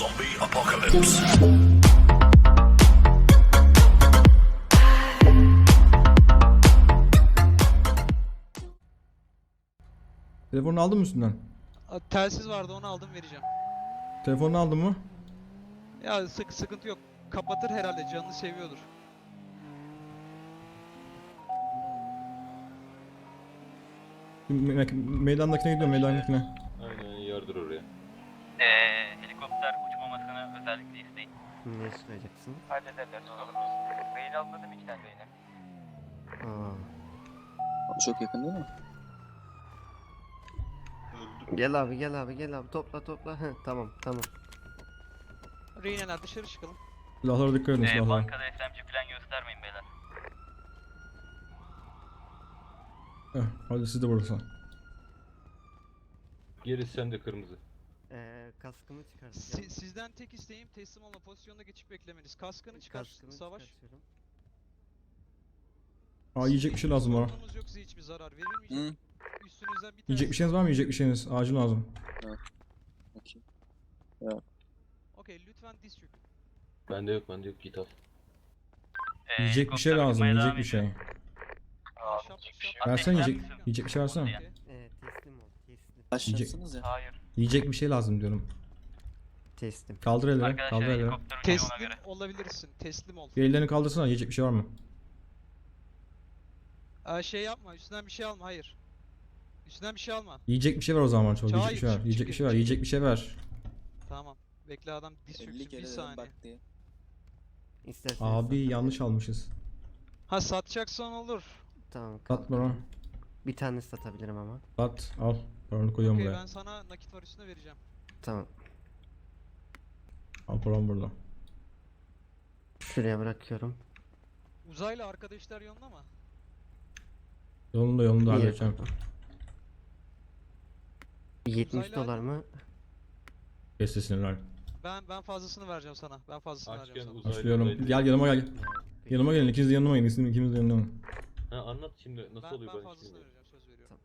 Zombie apocalypse. Telefonunu aldın mı üstünden? A, Telsiz vardı onu aldım vereceğim. Telefonunu aldın mı? Ya sık sıkıntı yok. Kapatır herhalde canını seviyordur. Me- me- meydandakine gidiyorum meydandakine. Aynen yardır oraya. Ee, helikopter özellikle isteyin. Ne söyleyeceksin? Hallederler sorun Beyin almadım iki tane beyni. Aa. Çok yakın değil mi? Gel abi gel abi gel abi topla topla. Heh, tamam tamam. Reyneler dışarı çıkalım. Silahlara dikkat edin Ee, silahlara. bankada SMG falan göstermeyin beyler. Heh, hadi siz de buradasın. Gerisi sende kırmızı. Ee, kaskımı çıkartacağım. Si- sizden tek isteğim teslim olma pozisyonda geçip beklemeniz. Kaskını çıkar Kaskımı savaş. çıkartıyorum. Aa yiyecek bir şey lazım bana. Sorunumuz yok size hiçbir zarar verilmeyecek. Hı. Üstünüzden bir Yiyecek bir şeyiniz var mı? Yiyecek bir şeyiniz. Acil lazım. Bakayım. Okey lütfen diz çökün. Bende yok bende yok git al. Ee, Yiyecek bir şey helikopter lazım. uçmaya Yiyecek devam bir şey. ediyor. Ahşap. Versene yiyecek, yiyecek bir şey versene. Okey. Ee, teslim ol teslim. Başlarsınız ya. Hayır. Yiyecek bir şey lazım diyorum. Teslim. Kaldır elleri. Arkadaşlar Kaldır elleri. helikopter uçuyor ona Teslim göre. olabilirsin. Teslim ol. Bir ellerini kaldırsana. Yiyecek bir şey var mı? Aa, şey yapma üstünden bir şey alma hayır. Üstünden bir şey alma. Yiyecek bir şey ver o zaman çok. Yiyecek bir şey ver. Hayır, Yiyecek bir şey ver. çık- Yiyecek bir şey ver. Tamam. Bekle adam diz 50 çöksün kere bir dedim saniye. bak diye. Abi satabilirim. yanlış almışız. Ha satacaksan olur. Tamam. Sat kalkıyorum. Bir tane satabilirim ama. Sat. Al. Paranı koyuyorum Okey buraya. ben sana nakit var üstüne vereceğim. Tamam. Al param burada. Şuraya bırakıyorum. Uzaylı arkadaşlar yolunda mı? Yolunda yolunda İyi halledeceğim. yapalım. 70 Uzaylı dolar mı? Kes sesini lan. Ben ben fazlasını vereceğim sana. Ben fazlasını Açken vereceğim Başlıyorum. uzaylı. Gel yanıma gel. Yanıma gelin. İkiniz de yanıma gelin. İkiniz ikimiz de yanıma gelin. Ha anlat şimdi nasıl ben, oluyor ben ben fazlasını şimdi. vereceğim söz veriyorum.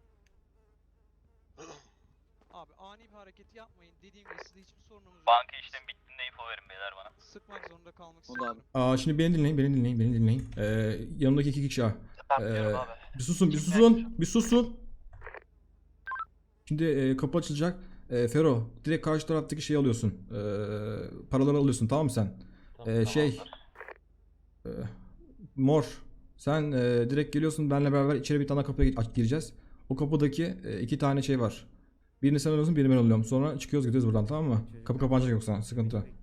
Abi ani bir hareket yapmayın. Dediğim gibi sizde hiçbir sorunumuz yok. Banka işlem bittiğinde info verin beyler bana. Sıkmak zorunda kalmak O da abi. istemiyorum. Aa şimdi beni dinleyin. Beni dinleyin. Beni dinleyin. Ee, yanımdaki iki kişi. Tamam Ee, abi. Bir susun. Bir susun. Bir susun. Şimdi e, kapı açılacak. E, Fero direkt karşı taraftaki şeyi alıyorsun. E, paraları alıyorsun tamam mı sen? E, şey e, Mor sen e, direkt geliyorsun benle beraber içeri bir tane kapıya gi- aç- gireceğiz. O kapıdaki e, iki tane şey var. Birini sen alıyorsun birini ben alıyorum. Sonra çıkıyoruz gidiyoruz buradan tamam mı? Çocuk Kapı kapanacak yoksa sıkıntı. bekliyor.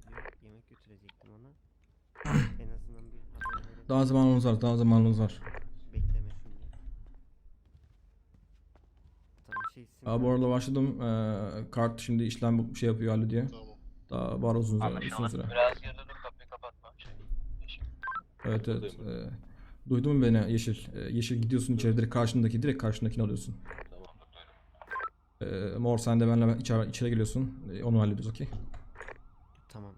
Yemek götürecektim ona. en azından bir haber verelim. Daha zamanımız var daha zamanımız var. Bekleme şimdi. Tamam şey isim Aa, bu arada başladım. E, kart şimdi işlem bu- şey yapıyor hallediyor. Daha var uzun süre. Uzun süre. Biraz geride dur kapıyı kapatma. Şey. Evet evet. Duydun mu beni Yeşil? E, yeşil gidiyorsun içeri direkt karşındaki direkt karşındakini alıyorsun. Tamam duydum. E, mor sen de benle ben- içeri, içeri geliyorsun. E, onu hallediyoruz okey. Tamam.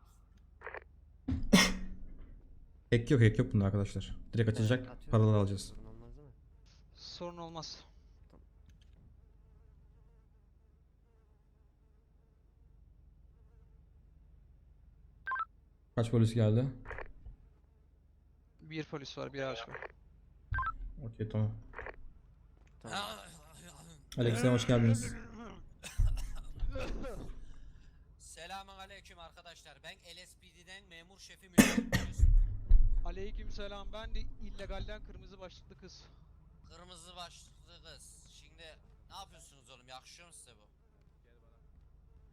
Hack yok hack yok bunda arkadaşlar. Direkt açılacak Atıyorum. paraları alacağız. Sorun olmaz değil mi? Sorun olmaz. Kaç polis geldi? Bir polis var bir araç var. Okey tamam. Tamam. Aleykümselam hoş geldiniz. Selamun aleyküm arkadaşlar. Ben LSPD'den memur şefi müdürümüz. Aleyküm selam ben de illegalden kırmızı başlıklı kız. Kırmızı başlıklı kız. Şimdi ne yapıyorsunuz oğlum? Yakışıyor mu size bu?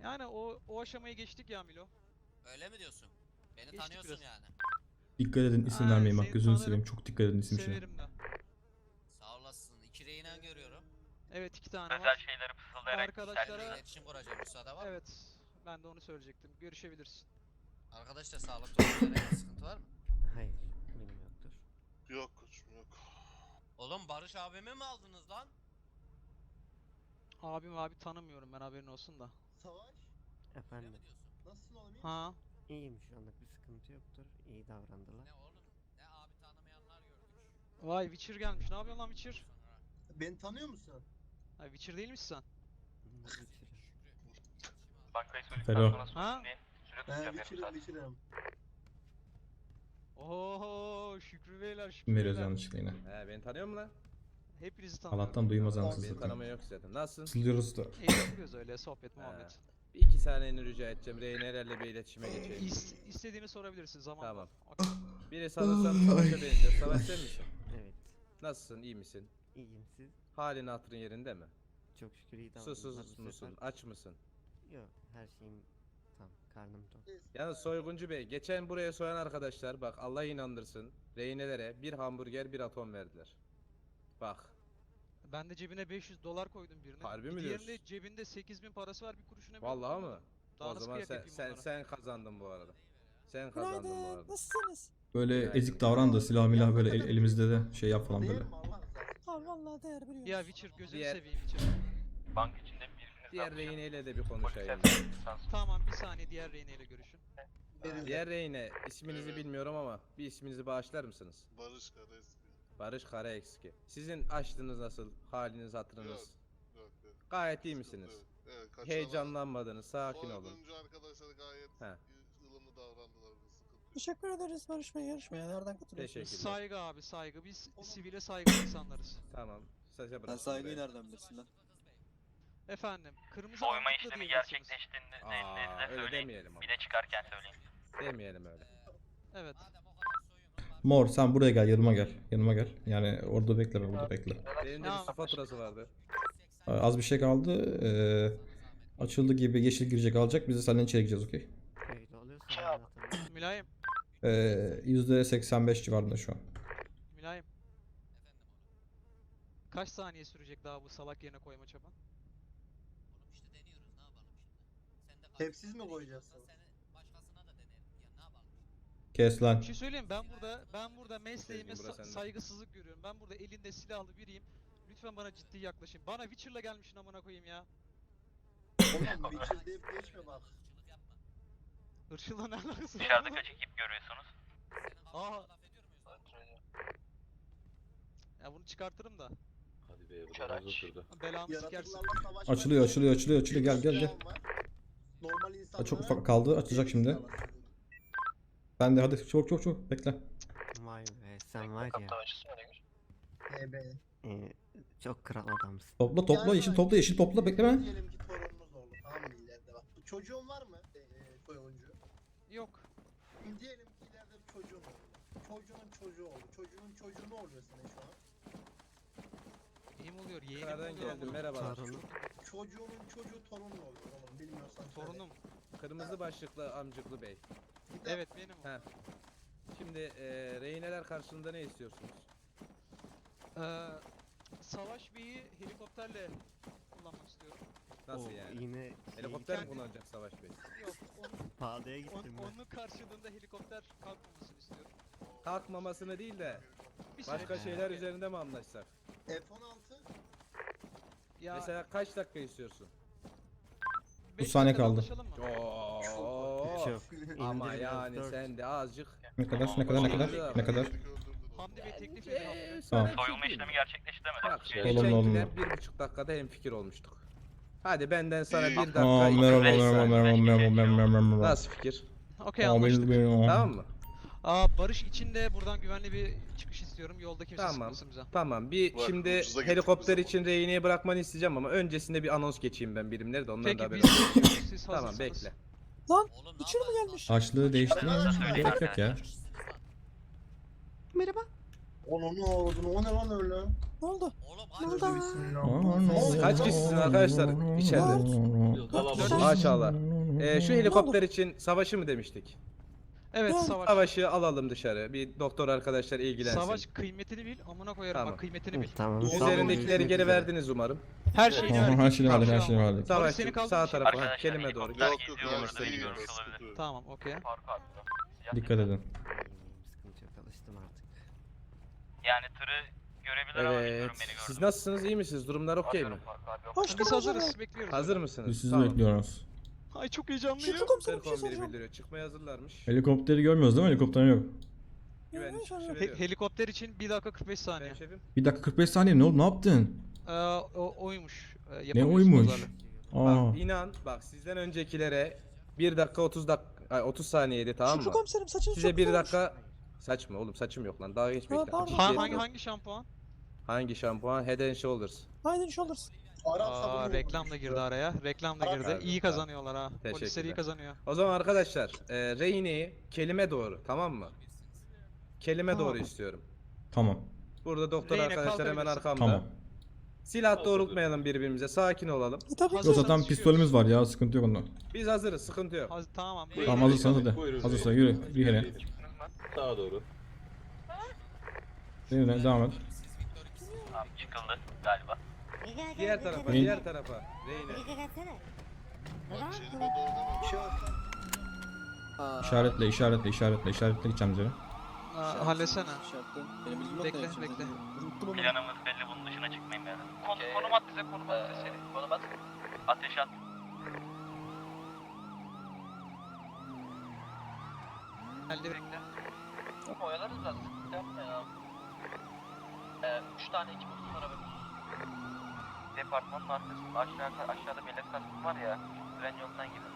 Yani o o aşamayı geçtik ya Milo. Öyle mi diyorsun? Beni Geçtik tanıyorsun biraz. yani. Dikkat edin isim Aa, vermeyin bak seni gözünü tanırım. seveyim çok dikkat edin isim işine. Severim de. Sağ olasın. İki reynen görüyorum. Evet iki tane Özel var. şeyleri fısıldayarak Arkadaşlara- iletişim kuracağım. Müsaade var mı? Evet. Ben de onu söyleyecektim. Görüşebilirsin. Arkadaşlar herhangi bir sıkıntı var mı? Hayır. Benim yoktur. Yok koçum yok. Oğlum Barış abimi mi aldınız lan? Abim abi tanımıyorum ben haberin olsun da. Savaş, Öyle Efendim. diyorsun? nasılsın oğlum iyi Ha. İyiyim şu anlık bir sıkıntı yoktur. İyi davrandılar. Ne oğlum? Ne abi tanımayanlar gördük. Vay Witcher gelmiş. Ne yapıyorsun lan Witcher? Sonra Beni tanıyor musun? Ha Witcher değil misin sen? Hı. Bankayı söyledikten sonra Ha? susun diye. Süre tutacağım yarım saat. Oho Şükrü Beyler Şükrü Veriyoruz Beyler. yanlışlıkla yine. He beni tanıyor musun lan? Hepinizi tanıyorum. Allah'tan duymaz Beni anasını satayım. tanıma yok zaten. Nasılsın? Sılıyoruz da. Eğleniyoruz öyle sohbet muhabbet. Bir iki saniyeni rica edeceğim. Reynelerle bir iletişime geçeyim. İs, istediğini sorabilirsin zaman. Tamam. Okey. Biri sanırsam savaşa benziyor. Savaş sen misin? Evet. Nasılsın? iyi misin? İyiyim siz. Halin hatırın yerinde mi? Çok şükür iyi davrandım. Susuz musun? Aç mısın? Yok her şeyim tam. Karnım tok. Yalnız soyguncu bey, geçen buraya soyan arkadaşlar bak Allah inandırsın. Rehinelere bir hamburger bir atom verdiler. Bak. Ben de cebine 500 dolar koydum birine. Harbi bir mi diğerinde diyorsun? cebinde 8000 parası var bir kuruşuna bile Vallahi mı? Daha o nasıl zaman kıyak sen yapayım sen onlara? sen kazandın bu arada. Sen kazandın bu arada. Nasılsınız? Böyle Günaydın. ezik davran da silah milah böyle el- elimizde de şey yap falan böyle. Ha vallahi değer biliyoruz. Ya Witcher gözünü seveyim Witcher. Bank birbirinizi Diğer rehineyle de bir konuşayım. Tamam bir saniye diğer reyneyle görüşün. Diğer rehine isminizi bilmiyorum ama bir isminizi bağışlar mısınız? Barış Karaeski. Barış Karaeski. Sizin açtığınız nasıl? Haliniz, hatırınız? Yok yok. Gayet iyi misiniz? yok. Evet. Heyecanlanmadınız, sakin olun. Soyguncu arkadaşlar gayet He. ılımlı davrandılar. Bir sıkıntı yok. Teşekkür ederiz Barış Bey yarışmaya. Nereden katılıyorsunuz? Teşekkürler. Saygı abi saygı. Biz sivile saygılı insanlarız. Tamam. Saça Ben saygıyı nereden bilsin lan? Efendim kırmızı Soyma ağırlıklı işlemi diyebilirsiniz. gerçekleştiğinde Aa, öyle söyleyin. demeyelim ama. Bir de çıkarken söyleyin. Demeyelim öyle. Evet. Mor sen buraya gel yanıma gel. Yanıma gel. Yani orada bekle burada bekle. Benim de bir su faturası vardı. Az bir şey kaldı. Ee, açıldı gibi yeşil girecek alacak. Biz de senden içeri gireceğiz okey. Mülayim. Ee, %85 civarında şu an. Mülayim. Kaç saniye sürecek daha bu salak yerine koyma çaban? Oğlum işte deniyoruz ne yapalım şimdi. Sen de Hep siz mi koyacaksınız? Seni başkasına da denerim. Ya ne yapalım? Kes lan. Bir şey söyleyeyim ben burada ben burada mesleğime bura sa- sende. saygısızlık görüyorum. Ben burada elinde silahlı biriyim. Lütfen bana ciddi yaklaşın. Bana Witcher'la gelmişsin amına koyayım ya. Oğlum Witcher deyip geçme bak. Yapma. Hırçınla ne alakası var? Dışarıda kaç ekip görüyorsunuz? Senin Aa. kafana laf ediyor muyuz? Ya bunu çıkartırım da. Hadi be bu da uzun sürdü. Belamı sikersin. Yaratıklarla savaş Açılıyor açılıyor açılıyor açılıyor gel gel gel. Normal insanlara... çok ufak kaldı, açılacak şimdi. Ben de hadi çok çok çok bekle. Vay be sen var ya. Kaptan açısı mı Demir? EB. e, çok kral adamsın. Topla topla yeşil topla yeşil topla bekleme. Diyelim ki torununuz oldu tamam mı ileride bak. Çocuğun var mı? E, e, soyguncu. Yok. Diyelim ki ileride bir çocuğun oldu. Çocuğunun çocuğu oldu. Çocuğun çocuğu ne oluyor senin şu an? Neyim oluyor? Yeğenim Nereden oluyor. geldin? amına. Merhabalar. Torunu. Çocuğunun çocuğu torun mu oluyor oğlum bilmiyorsan söyle. Torunum. Kırmızı başlıklı amcıklı bey. Bir de Evet benim o. He. Şimdi eee rehineler karşılığında ne istiyorsunuz? Ee, Savaş Bey'i helikopterle kullanmak istiyorum. Nasıl Oo, yani? Yine şey, Helikopter mi kendi- kullanacak Savaş Bey? Yok, onun, pahalıya on, gittim ben. onun karşılığında helikopter kalkmamasını istiyorum. Kalkmamasını değil de Bir başka şeyler üzerinde mi anlaşsak? F-16 Ya, Mesela kaç dakika istiyorsun? beş saniye kaldı. anlaşalım mı? Oo. Çok. Ama yani sen de azıcık. Ne kadar ne kadar ne kadar ne kadar. Hamdi Bey teklif edin Hamdi. sana Tamam. Soyulma işlemi diyeyim. gerçekleşti demedim. Bak Şey- Olur, geçenkiler olur. bir buçuk dakikada hemfikir olmuştuk. Hadi benden sana bir dakika Aa iki merhaba beş merhaba saniye. merhaba merhaba merhaba merhaba. Nasıl fikir? Okey Aa, anlaştık. Tamam mı? Aa, Barış için de buradan güvenli bir çıkış istiyorum. Yolda kimse Tamam. sıkmasın bize. Tamam bir Bak, şimdi ucuza helikopter biz için rehineye bırakmanı isteyeceğim ama öncesinde bir anons geçeyim ben birimleri de onların da Peki haberi biz olsun. Siz Tamam hazırsanız. bekle. Mı yapalım? gelmiş? Açlığı değiştirmeye Söyleyin gerek yok ya. Merhaba. Onu ne oldu? O ne lan öyle? Ne oldu? Ne oldu? Kaç kişisiniz arkadaşlar içeride? Maşallah. Ee, şu helikopter için savaşı mı demiştik? Evet Yani- Savaş. Savaşı alalım dışarı. Bir doktor arkadaşlar ilgilensin. Savaş kıymetini bil. Amına koyarım Tamam. bak kıymetini bil. Tamam. Üzerindekileri geri verdiniz umarım. Her şeyini verdik. her şeyini verdik, her Tamam. şeyini verdik. Savaş seni kaldı sağ tarafa ha, Arkadaşlar, kelime doğru. Yok yok yok. sıkıntı olabilir. yok. Tamam okey. Dikkat edin. Sıkıntı yok alıştım artık. Yani tırı görebilir ama Evet. bilmiyorum beni Siz nasılsız iyi misiniz? Durumlar okey mi? Yok. Biz hazırız. Bekliyoruz. Hazır mısınız? Biz sizi Tamam. bekliyoruz. Ay çok heyecanlıyım. Şükrü komiserim bir şey Serkom biri soracağım. bildiriyor. Çıkmaya hazırlarmış. Helikopteri görmüyoruz değil mi? Helikopter yok. Güvenlik He, çıkışı He- veriyor. helikopter için 1 dakika 45 saniye. Ben şefim. Bir dakika 45 saniye ne oldu? Ne yaptın? Ee, o oymuş. Ee, Ne yapamıyorsun oymuş? Aa. Bak inan bak sizden öncekilere 1 dakika 30 dakika Ay 30 saniyeydi tamam Şükrü mı? komiserim saçınız Size çok bir güzelmiş. dakika saçma oğlum saçım yok lan daha geçmeyin. Ha, pardon. Ha, hangi hangi şampuan? Hangi şampuan? Head and Shoulders. Aynen Shoulders. Arap Aa, reklam da girdi araya. Reklam da girdi. sabunu. İyi kazanıyorlar ha. Polisler iyi Teşekkürler. kazanıyor. O zaman arkadaşlar e, Reyne'yi kelime doğru tamam mı? Kelime Tamam. doğru istiyorum. Tamam. Burada doktor Reyne, arkadaşlar hemen arkamda. Tamam. Silah doğrultmayalım birbirimize sakin olalım. E tabii Hazır ki. Yok zaten pistolümüz var ya sıkıntı yok onda. Biz hazırız sıkıntı yok. Haz tamam. Buyurun. Tamam hazırsanız hadi. Buyurun. Hazırsa yürü. Bir hele. Sağa doğru. Yürü devam et. Tamam çıkıldı galiba. Diğer tarafa Reyne. diğer tarafa. Reyne. Deme. Bir şey yok. İşaretle işaretle işaretle işaretle gideceğim üzere. Aa, halletsene. Bekle, bekle. Planımız belli bunun dışına çıkmayın beyler. Kon, konum at bize konum at bize seri. Konum at. Ateş at. Geldi bekle. Oyalarız biraz. Sıkıntı yapma ya. Ee, üç tane ekip olsun araba. Departmanın arkasında aşağı, aşağıda belediye kasım var ya. Tren yolundan gidin.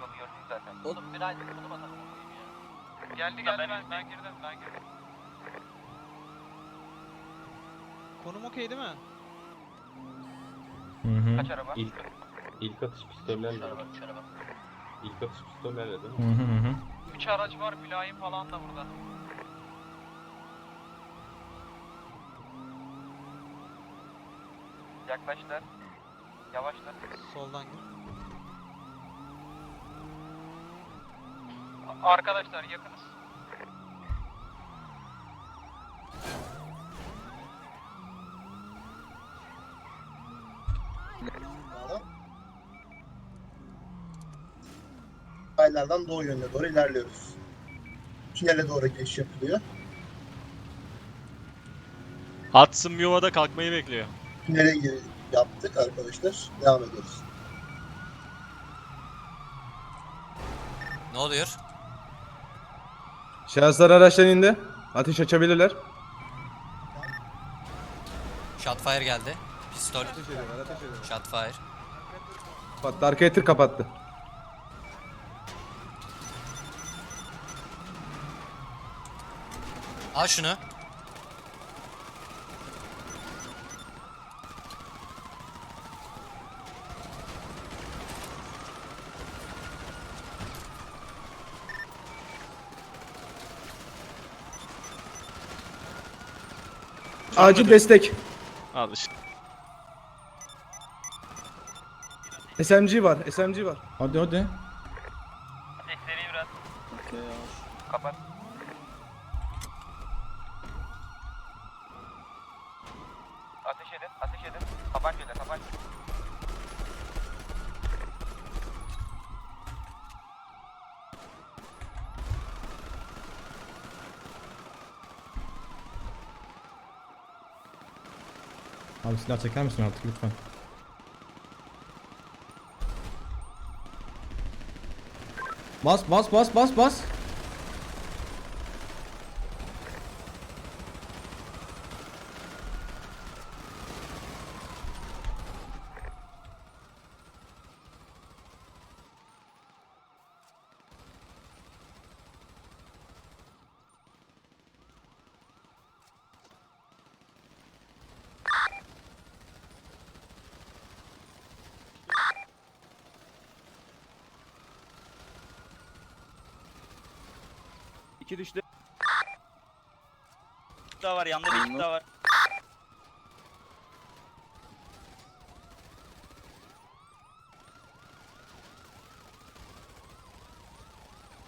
Yolu gördük zaten. Oğlum bir aynı konum atalım. Geldi geldi ben, ben girdim ben girdim. Konum okey değil mi? Hı hı. Kaç araba? İlk, ilk atış pistollerle. Üç araba, üç araba. İlk atış pistollerle değil Hı mi? hı hı hı. 3 araç var mülayim falan da burada. Yaklaşlar. Yavaşlar. Soldan gir. A- Arkadaşlar yakınız. Aylardan doğu yönüne doğru ilerliyoruz. Tünele doğru geçiş yapılıyor. Hudson Yuva'da kalkmayı bekliyor. Gir yaptık arkadaşlar. Devam ediyoruz. Ne oluyor? Şahıslar araçtan indi. Ateş açabilirler. Shotfire geldi. Pistol. Ateş ediyorlar ateş ediyorlar. Shotfire. Kapattı arkaya tır kapattı. Al şunu. Acil destek. Al işte. SMG var SMG var. Hadi hadi. Ateş seri biraz. Kapat. Ateş edin, ateş edin. Tabancayla, tabanca. Abi silah çeker misin artık lütfen? Bas bas bas bas bas. İki düştü. Bir daha var, yanında bir iki daha var.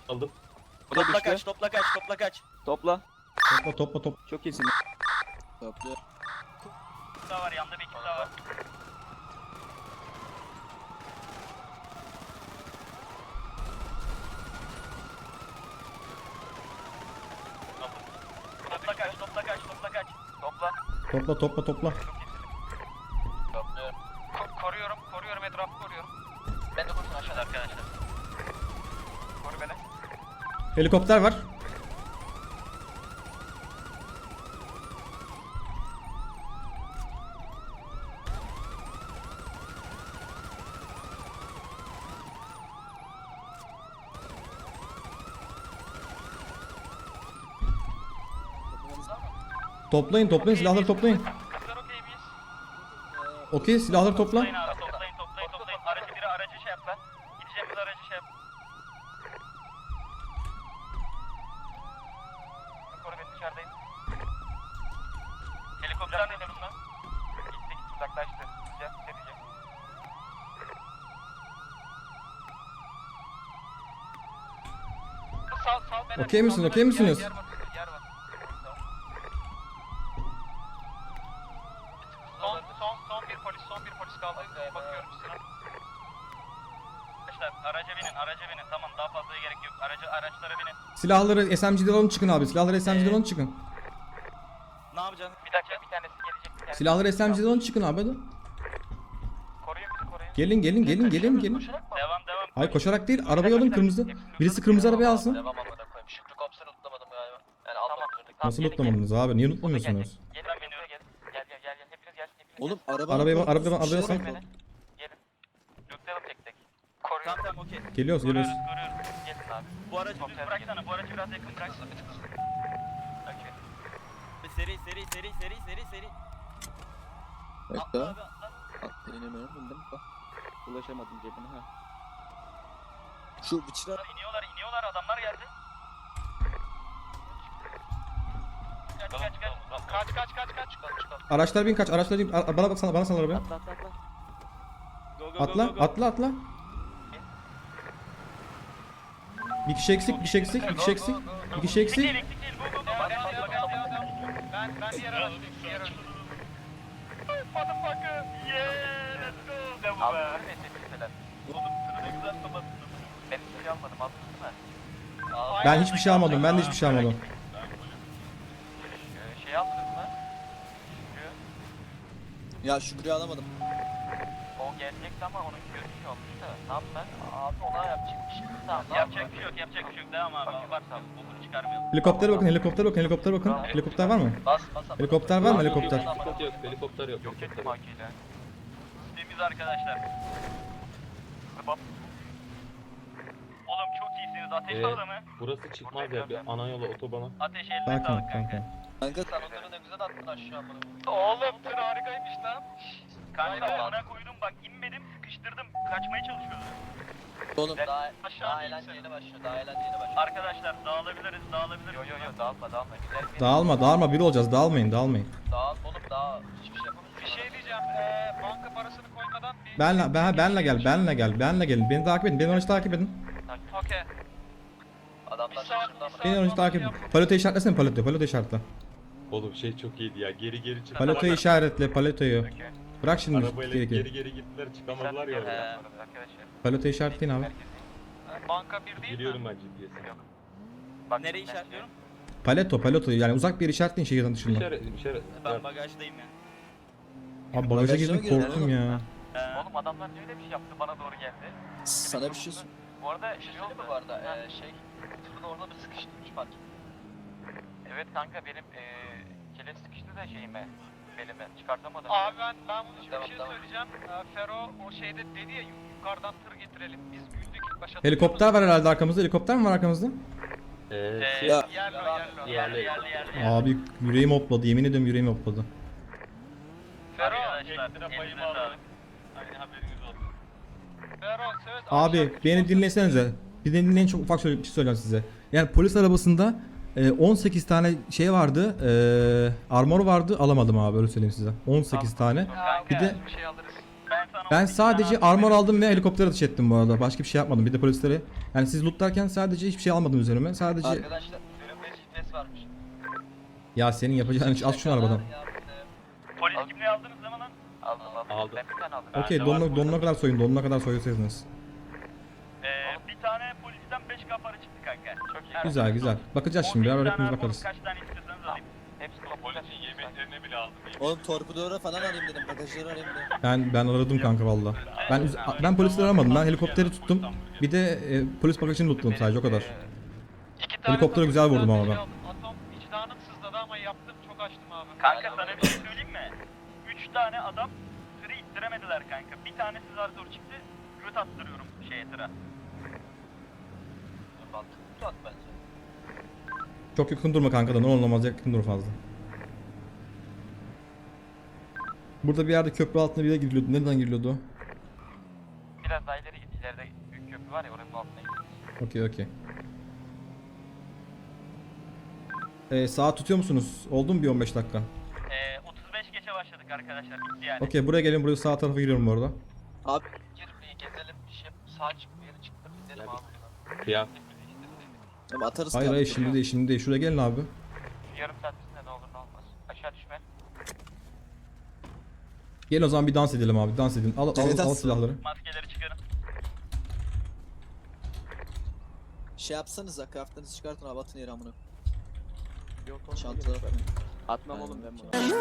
Aldım. Topla kaç, topla kaç, topla kaç. Topla. Topla topla topla. Çok iyisin. Topla. Bir daha var, yanında bir iki daha var. Topla kaç, topla kaç, topla. Topla. Topla topla. Topluyorum. koruyorum, koruyorum, etrafı koruyorum. Ben de korusun aşağıda arkadaşlar. Koru beni. Helikopter var. Toplayın toplayın silahları toplayın. Okey silahları topla. Toplayın toplayın toplayın. Aracı biri aracı şey yap lan. Gideceğimiz aracı şey yap. Koru beni dışarıdayım. Helikopter ne lan? Gitti gitti uzaklaştı. Gideceğiz gideceğiz. Sal sal beni. Okey misiniz, Sal okey misiniz? Yer, yer var. Yer var. Son son son bir polis son bir polis kaldı. Bakıyorum size. Arkadaşlar araca binin araca binin tamam daha fazlaya gerek yok. Aracı araçlara binin. Silahları SMG'den alın çıkın abi. Silahları SMG'den alın çıkın. Ne yapacaksın? Bir dakika bir tanesi gelecek. Bir tanesi. Silahları SMG'den alın çıkın abi hadi. Koruyun bizi koruyun. Gelin gelin gelin gelin gelin. Devam devam. Hayır koşarak değil arabayı alın kırmızı. Birisi kırmızı arabayı alsın. Devam amına koyayım. Şükrü kopsunu unutlamadım galiba. Yani tamam. Nasıl unutlamadınız abi? Niye unutlamıyorsunuz? Gelin beni gel. Gel gel gel gel. Hepiniz gel. Oğlum araba Arabayı arabayı arabayı şey sal. Gelin. Yükleyelim tek tek. Koruyun. Tamam tamam okey. Geliyoruz geliyoruz. Koruyoruz. Gelin abi. Bu aracı düz bıraksana. Bu aracı biraz yakın bırak. Okey. Seri seri seri seri seri seri. Bekle. Atla inemiyorum bildim bak. Ulaşamadım cebine ha. Şu bıçıra İniyorlar iniyorlar adamlar geldi. Kaç kaç kaç. Kaç kaç kaç kaç. Çıkalım Araçlar bin kaç araçlar bin. Ara- Bana baksana bana sal arabaya. Atla atla atla. Go go Atla atla atla. Bir kişi eksik, bir kişi eksik, bir kişi eksik, bir kişi eksik. Ben ben diğer araçtayım. Diğer araçtayım. Motherfucker. Yeah, let's go. Devam be. Oğlum tırını güzel kapattın. Ben hiçbir şey almadım aldın mi? Ben hiçbir şey almadım. Ben de hiçbir şey almadım. Şey aldınız mı? Ya Şükrü'yü alamadım. Gelecekti ama onun görüşü olmuş da. Ne yaptın? Abi ona yapacak bir şey. Tamam. Yapacak bir şey yok, yapacak bir şey yok. Devam abi. Bak, varsa bokunu çıkarmayalım. Helikoptere bakın, helikoptere bakın, helikoptere bakın. Helikopter var mı? Bas bas. Helikopter var mı helikopter? Helikopter yok. Helikopter yok. Yok helikopter ettim hakiyle. Temiz arkadaşlar. Zıbap. Oğlum çok iyisiniz. Ateş Ee, sağda mı? Burası çıkmaz ya. Bir ana yola otobana. Ateş eline Sakin ol sağlık kanka. kanka. Kanka Sen onları ne güzel attın aşağı bunu. Oğlum tır harikaymış lan. Kanka bana koydum bak inmedim sıkıştırdım kaçmaya çalışıyordu. oğlum Daha aşağı eğlenceli başlıyor daha eğlenceli başlıyor. Arkadaşlar dağılabiliriz dağılabiliriz. Yo yo yo dağılma dağılma bir Dağılma, dağılma. Bir olacağız. Dağılmayın, dağılmayın. dağıl oğlum daha hiçbir şey. Bir şey diyeceğim eee banka parasını koymadan bir... Benle, ben, benle gel, benle gel, benle gelin. Beni takip edin, beni önce takip edin. Okey. Adamlar şaşırdı ama. Beni önce takip edin. Paleto işaretlesene paleto, paleto işaretle. Oğlum şey çok iyiydi ya. Geri geri çıktı. Paletoyu işaretle, paletoyu. Bırak şimdi Arabayla geri geri gittiler çıkamadılar ya. oraya. Arkadaşlar. Paletoyu işaretleyin abi. Banka bir değil Geliyorum mi? ben GPS'e. Bak, Nereyi işaretliyorum? Paleto, paleto. Yani uzak bir yere işaretleyin şehirden dışında. İşaret, işaret. Ben bagajdayım ya. Abi bagaja girdim korktum ya. Oğlum adamlar niye öyle bir şey yaptı bana doğru geldi. sana bir şey sor. Bu arada şey oldu bu arada eee şey tırın orada bir sıkıştırmış fark ettim. Evet kanka benim eee kelet sıkıştı da şeyime belime çıkartamadım. Abi ben ben bunu bir şey söyleyeceğim. Fero o şeyde dedi ya yukarıdan tır getirelim. Biz güldük ilk başta. Helikopter var herhalde arkamızda. Helikopter mi var arkamızda? Ee, Eee siyah. yerli o, yerli o, Yerli. yerli yerli yerli. Abi yüreğim hopladı. Yemin ediyorum yüreğim hopladı. Fero arkadaşlar söz Abi beni dinlesenize. Bir de dinleyin çok ufak söyle- bir şey söyleyeceğim size. Yani polis arabasında e, 18 tane şey vardı. E, armor vardı. Alamadım abi öyle söyleyeyim size. 18 tane. Bir de bir şey alırız. Ben sana ben 18 tane sadece armor aldım ve helikopter atış ettim bu arada. Başka bir şey yapmadım. Bir de polislere yani siz lootlarken sadece hiçbir şey almadım üzerime. Sadece Arkadaşlar önümde GPS varmış. ya senin yapacağın iş az şunu arabadan. Polis kimliği aldınız lan? Aldım aldım. Aldım. Ben bir tane aldım. Okey donuna, donuna kadar soyun. Donuna kadar soyuyorsunuz. Ee, bir tane polisten 5 kafarı çıktı kanka. Çok iyi. Güzel güzel. Bakacağız şimdi. Beraber hepimiz bakarız. Kaç tane istiyorsanız alayım. Hepsi Polisin yemeklerini bile aldım. Oğlum torpidora falan arayayım dedim. Bagajları arayayım dedim. Ben ben aradım kanka valla. Ben üz- ben polisleri aramadım. Ben helikopteri tuttum. Bir de e, polis bagajını tuttum sadece o kadar. İki tane Helikoptere güzel vurdum ama ben. Atom vicdanım sızladı ama yaptım çok açtım abi. Kanka sana bir şey söyleyeyim mi? 3 tane adam tırı ittiremediler kanka. Bir tanesi zar zor çıktı. Göt attırıyorum şeye tıra. Mantıklı at bence. Çok yakın durma kanka da ne olur olmaz yakın dur fazla. Burada bir yerde köprü altına bir yere giriliyordu. Nereden giriliyordu? Biraz daha ileri git. İleride büyük köprü var ya oranın altına git. Okey okey. Ee, saat tutuyor musunuz? Oldu mu bir 15 dakika? Ee, 35 geçe başladık arkadaşlar. Bitti yani. Okey buraya gelin. Buraya sağ tarafa giriyorum bu arada. Abi Gir bir gezelim. Bir şey sağ çık bir yere çıktım. Gidelim abi. buradan. Abi atarız Hayır hayır şimdi değil şimdi değil. Şuraya gelin abi. Yarım saat içinde ne olur ne olmaz. Aşağı düşme. Gelin o zaman bir dans edelim abi. Dans edin. Al al, Evet, al silahları. Maskeleri çıkarın. Şey yapsanıza kıyafetlerinizi çıkartın abi atın yere amına. Yok Çantalar falan. Atmam oğlum ben bunu.